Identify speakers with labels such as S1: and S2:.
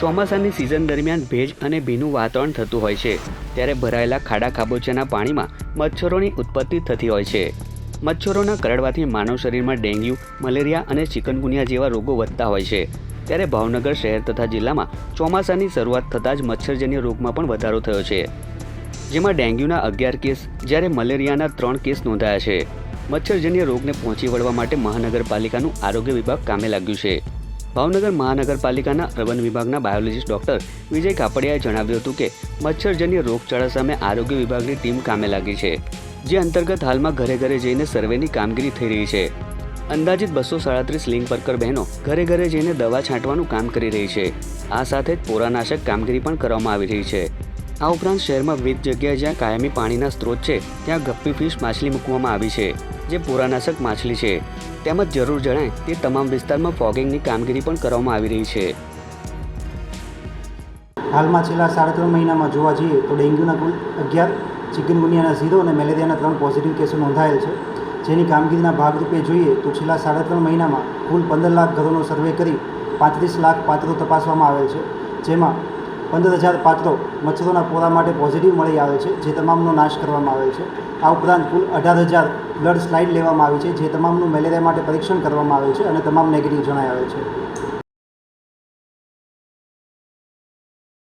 S1: ચોમાસાની સિઝન દરમિયાન ભેજ અને ભીનું વાતાવરણ થતું હોય છે. ત્યારે ભરાયેલા ખાડા ખાબોચિયાના પાણીમાં મચ્છરોની ઉત્પત્તિ થતી હોય છે. મચ્છરોના કરડવાથી માનવ શરીરમાં ડેન્ગ્યુ, મલેરિયા અને ચિકનગુનિયા જેવા રોગો વધતા હોય છે. ત્યારે ભાવનગર શહેર તથા જિલ્લામાં ચોમાસાની શરૂઆત થતાં જ મચ્છરજન્ય રોગમાં પણ વધારો થયો છે. જેમાં ડેન્ગ્યુના અગિયાર કેસ, જ્યારે મલેરિયાના ત્રણ કેસ નોંધાયા છે. મચ્છરજન્ય રોગને પહોંચી વળવા માટે મહાનગરપાલિકાનું આરોગ્ય વિભાગ કામે લાગ્યું છે. ભાવનગર મહાનગરપાલિકાના અર્બન વિભાગના બાયોલોજીસ્ટ ડોક્ટર વિજય કાપડિયાએ જણાવ્યું હતું કે મચ્છરજન્ય રોગચાળા સામે આરોગ્ય વિભાગની ટીમ કામે લાગી છે, જે અંતર્ગત હાલમાં ઘરે ઘરે જઈને સર્વેની કામગીરી થઈ રહી છે. અંદાજિત બસો સાડત્રીસ લિંગ વર્કર બહેનો ઘરે ઘરે જઈને દવા છાંટવાનું કામ કરી રહી છે. આ સાથે જ પોરાનાશક કામગીરી પણ કરવામાં આવી રહી છે. આ ઉપરાંત શહેરમાં વિવિધ જગ્યાએ જ્યાં કાયમી પાણીના સ્ત્રોત છે, ત્યાં ગપ્પી ફિશ માછલી મૂકવામાં આવી છે. જે પોરાનાશક માછલી છે. તેમજ જરૂર જણાય તે તમામ વિસ્તારમાં ફોગિંગની કામગીરી પણ કરવામાં આવી રહી છે.
S2: હાલમાં છેલ્લા સાડા ત્રણ મહિનામાં જોવા જઈએ તો ડેન્ગ્યુના કુલ અગિયાર, ચિકનગુનિયાના ઝીરો અને મેલેરિયાના ત્રણ પોઝિટિવ કેસો નોંધાયેલ છે. જેની કામગીરીના ભાગરૂપે જોઈએ તો છેલ્લા સાડા ત્રણ મહિનામાં કુલ પંદર લાખ ઘરોનો સર્વે કરી પાંત્રીસ લાખ પાત્રો તપાસવામાં આવેલ છે. જેમાં પંદર હજાર પાત્રો મચ્છરોના પોરા માટે પોઝિટિવ મળી આવે છે, જે તમામનો નાશ કરવામાં આવેલ છે. આ ઉપરાંત કુલ અઢાર હજાર બ્લડ સ્લાઇડ લેવામાં આવી છે, જે તમામનું મેલેરિયા માટે પરીક્ષણ કરવામાં આવેલ છે અને તમામ નેગેટિવ જણાય આવે છે.